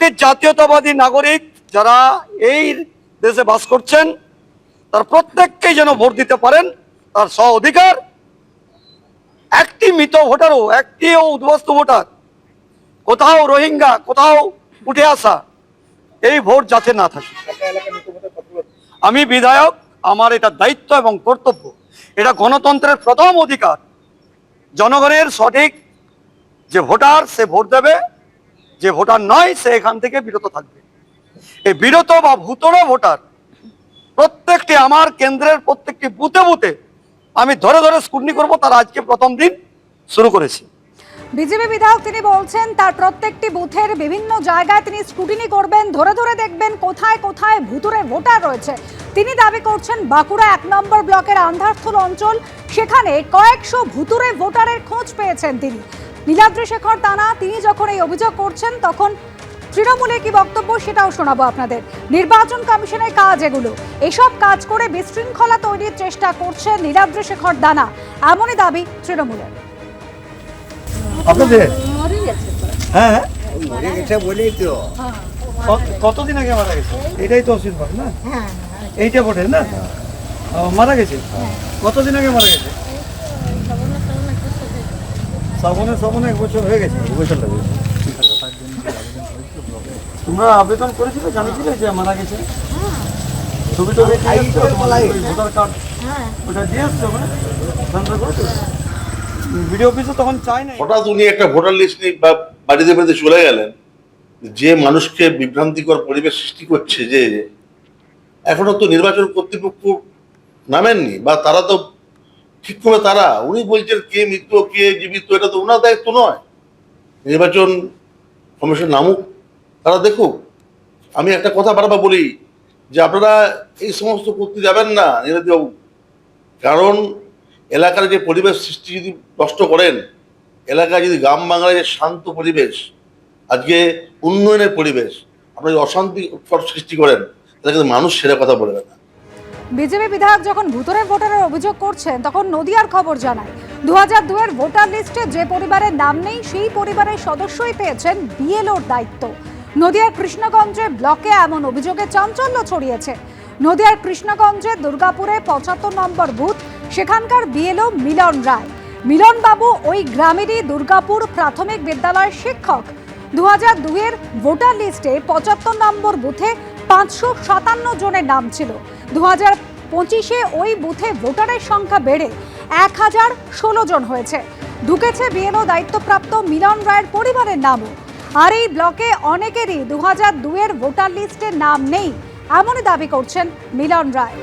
প্রত্যেকটি জাতীয়তাবাদী নাগরিক যারা এই দেশে বাস করছেন, তার প্রত্যেককেই যেন ভোট দিতে পারেন, তার স্ব অধিকার। একটি মৃত ভোটারও একটিও উদ্বস্ত ভোটার, কোথাও রোহিঙ্গা, কোথাও উঠে আসা, এই ভোট যাতে না থাকে। আমি বিধায়ক, আমার এটা দায়িত্ব এবং কর্তব্য, এটা গণতন্ত্রের প্রথম অধিকার। জনগণের সঠিক যে ভোটার, সে ভোট দেবে। যে ভোটার নয়, সে এখান থেকে বিরত থাকবে। এই বিরত বা ভূতর ভোটার প্রত্যেকটি আমার কেন্দ্রের প্রত্যেকটি বুথে বুথে আমি ধরে ধরে স্কুটনি করব, তার আজকে প্রথম দিন শুরু করেছি। বিজেপি বিধায়ক তিনি বলছেন, তার প্রত্যেকটি বুথের বিভিন্ন জায়গায় তিনি স্কুটিনি করবেন, ধরে ধরে দেখবেন কোথায় কোথায় ভুতুরে ভোটার রয়েছে। তিনি দাবি করছেন, বাঁকুড়া এক নম্বর ব্লকের আন্ধারথল অঞ্চল, সেখানে কয়েকশো ভুতুরে ভোটারের খোঁজ পেয়েছেন তিনি। নীলাদ্রি শেখর তানা তিনি যখন এই অভিযোগ করছেন তখন তৃণমূলের কি বক্তব্য সেটাও শোনাবো আপনাদের। নির্বাচন কমিশনের কাজ এগুলো। এসব কাজ করে বিশৃঙ্খলা তৈরির চেষ্টা করছে নীলাদ্রি শেখর দানা এমনই দাবি তৃণমূলের। আপনাদের? হ্যাঁ বলেই তো। কতদিন আগে মারা গেছে? এটাই তো অসুবিধা না এইটা ভোটের না? ও, মারা গেছে? কতদিন আগে মারা গেছে? শ্রাবণে শ্রাবণে এক বছর হয়ে গেছে এক বছর লাগে তোমরা আবেদন করেছিলে জানিয়েছিলে যে মারা গেছে? ছবি টবি ভোটার কার্ড? ওটা দিয়ে এসছো ওখানে? বিডিও অফিসে তখন চাই না হঠাৎ উনি একটা ভোটার লিস্ট নিয়ে বা বাড়িতে বাড়িতে চলে গেলেন যে মানুষকে বিভ্রান্তিকর পরিবেশ সৃষ্টি করছে যে এখনও তো নির্বাচন কর্তৃপক্ষ নামেননি বা তারা তো ঠিক করে তারা, উনি বলছেন কে মৃত কে জীবিত, এটা তো ওনার দায়িত্ব নয়। নির্বাচন কমিশন নামুক, তারা দেখুক। আমি একটা কথা বারবার বলি যে আপনারা এই সমস্ত করতে যাবেন না নীরদবাবু কারণ এলাকার যে পরিবেশ সৃষ্টি যদি নষ্ট করেন, এলাকায় যদি গ্রাম বাংলায় যে শান্ত পরিবেশ, আজকে উন্নয়নের পরিবেশ আপনারা যদি অশান্তি সৃষ্টি করেন, তাহলে কিন্তু মানুষ সেরা কথা বলবে না। বিজেপি বিধায়ক যখন ভুতুরে ভোটারের অভিযোগ করছেন, তখন নদিয়ার খবর জানায়। দু হাজার দুয়ের ভোটার লিস্টে যে পরিবারের নাম নেই, সেই পরিবারের সদস্যই পেয়েছেন বিএলওর দায়িত্ব। নদিয়ার কৃষ্ণগঞ্জে ব্লকে এমন অভিযোগে চাঞ্চল্য ছড়িয়েছে। নদিয়ার কৃষ্ণগঞ্জে দুর্গাপুরে পঁচাত্তর নম্বর বুথ, সেখানকার বিএলও মিলন রায়। মিলন বাবু ওই গ্রামেরই দুর্গাপুর প্রাথমিক বিদ্যালয়ের শিক্ষক। দু হাজার দুইয়ের ভোটার লিস্টে পঁচাত্তর নম্বর বুথে পাঁচশো সাতান্ন জনের নাম ছিল। দু হাজার পঁচিশে ওই বুথে ভোটারের সংখ্যা বেড়ে এক হাজার ষোলো জন হয়েছে। ঢুকেছে বিএনও দায়িত্বপ্রাপ্ত মিলন রায়ের পরিবারের নামও। আর এই ব্লকে অনেকেরই দু হাজার দুয়ের ভোটার লিস্টে নাম নেই, এমনই দাবি করছেন মিলন রায়।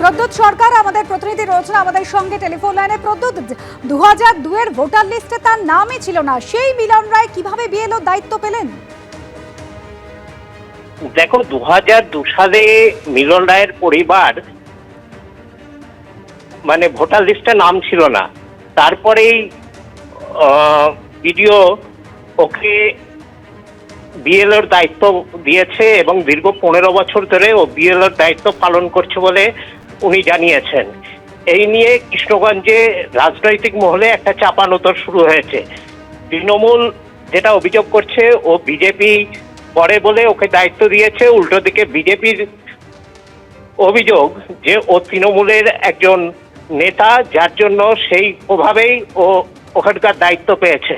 প্রদ্যুৎ সরকার, আমাদের প্রতিনিধি রয়েছেন আমাদের সঙ্গে টেলিফোন লাইনে। প্রদ্যুৎ দু হাজার দুয়ের ভোটার লিস্টে তার নামই ছিল না। সেই মিলন রায় কীভাবে বিএলও দায়িত্ব পেলেন? দেখো দু হাজার দু সালে মিলন রায়ের পরিবার মানে ভোটার লিস্টে নাম ছিল না। তারপরেই ভিডিও ওকে বিএলওর দায়িত্ব দিয়েছে এবং দীর্ঘ পনেরো বছর ধরে ও বিএলওর দায়িত্ব পালন করছে বলে উনি জানিয়েছেন। এই নিয়ে কৃষ্ণগঞ্জে রাজনৈতিক মহলে একটা চাপানোতর শুরু হয়েছে। তৃণমূল যেটা অভিযোগ করছে, ও বিজেপি পরে বলে ওকে দায়িত্ব দিয়েছে। উল্টো দিকে বিজেপির অভিযোগ যে ও তৃণমূলের একজন নেতা, যার জন্য সেই প্রভাবেই ও ওখানকার দায়িত্ব পেয়েছে।